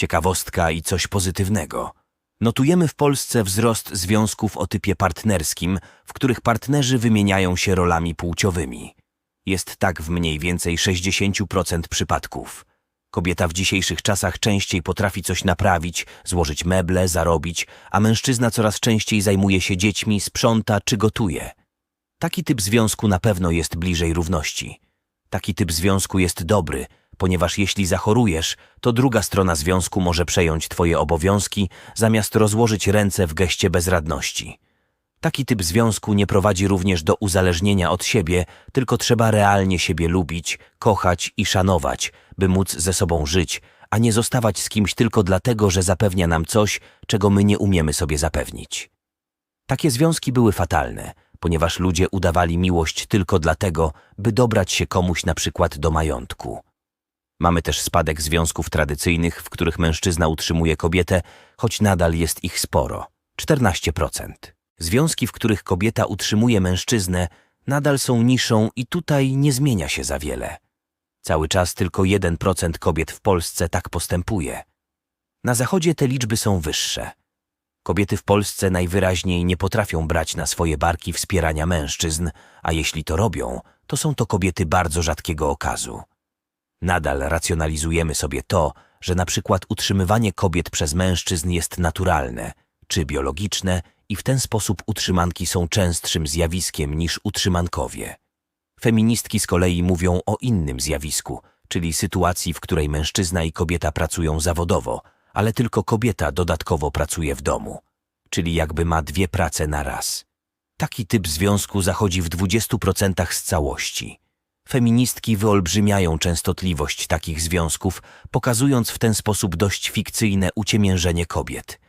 Ciekawostka i coś pozytywnego. Notujemy w Polsce wzrost związków o typie partnerskim, w których partnerzy wymieniają się rolami płciowymi. Jest tak w mniej więcej 60% przypadków. Kobieta w dzisiejszych czasach częściej potrafi coś naprawić, złożyć meble, zarobić, a mężczyzna coraz częściej zajmuje się dziećmi, sprząta czy gotuje. Taki typ związku na pewno jest bliżej równości. Taki typ związku jest dobry, ponieważ jeśli zachorujesz, to druga strona związku może przejąć twoje obowiązki, zamiast rozłożyć ręce w geście bezradności. Taki typ związku nie prowadzi również do uzależnienia od siebie, tylko trzeba realnie siebie lubić, kochać i szanować, by móc ze sobą żyć, a nie zostawać z kimś tylko dlatego, że zapewnia nam coś, czego my nie umiemy sobie zapewnić. Takie związki były fatalne, ponieważ ludzie udawali miłość tylko dlatego, by dobrać się komuś na przykład do majątku. Mamy też spadek związków tradycyjnych, w których mężczyzna utrzymuje kobietę, choć nadal jest ich sporo 14%. Związki, w których kobieta utrzymuje mężczyznę, nadal są niszą i tutaj nie zmienia się za wiele. Cały czas tylko 1% kobiet w Polsce tak postępuje. Na zachodzie te liczby są wyższe. Kobiety w Polsce najwyraźniej nie potrafią brać na swoje barki wspierania mężczyzn, a jeśli to robią, to są to kobiety bardzo rzadkiego okazu. Nadal racjonalizujemy sobie to, że na przykład utrzymywanie kobiet przez mężczyzn jest naturalne czy biologiczne i w ten sposób utrzymanki są częstszym zjawiskiem niż utrzymankowie. Feministki z kolei mówią o innym zjawisku, czyli sytuacji, w której mężczyzna i kobieta pracują zawodowo, ale tylko kobieta dodatkowo pracuje w domu, czyli jakby ma dwie prace na raz. Taki typ związku zachodzi w 20% z całości. Feministki wyolbrzymiają częstotliwość takich związków, pokazując w ten sposób dość fikcyjne uciemiężenie kobiet.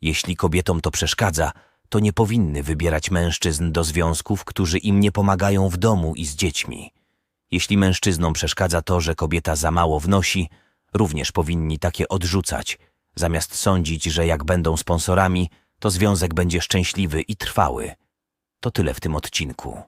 Jeśli kobietom to przeszkadza, to nie powinny wybierać mężczyzn do związków, którzy im nie pomagają w domu i z dziećmi. Jeśli mężczyznom przeszkadza to, że kobieta za mało wnosi, również powinni takie odrzucać, zamiast sądzić, że jak będą sponsorami, to związek będzie szczęśliwy i trwały. To tyle w tym odcinku.